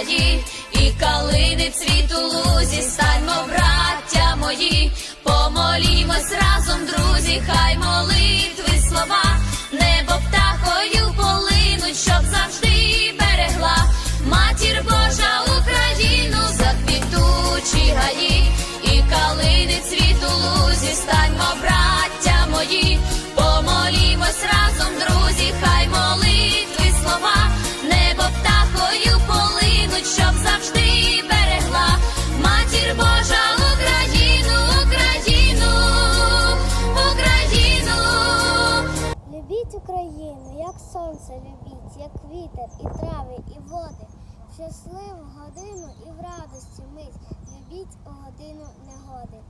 Заквітучі і калини цвіту лузі, станьмо, браття мої, помолімось разом, друзі, хай як сонце любіть, як вітер, і трави, і води. Щасливу годину і в радості мить. Любіть у годину негоди.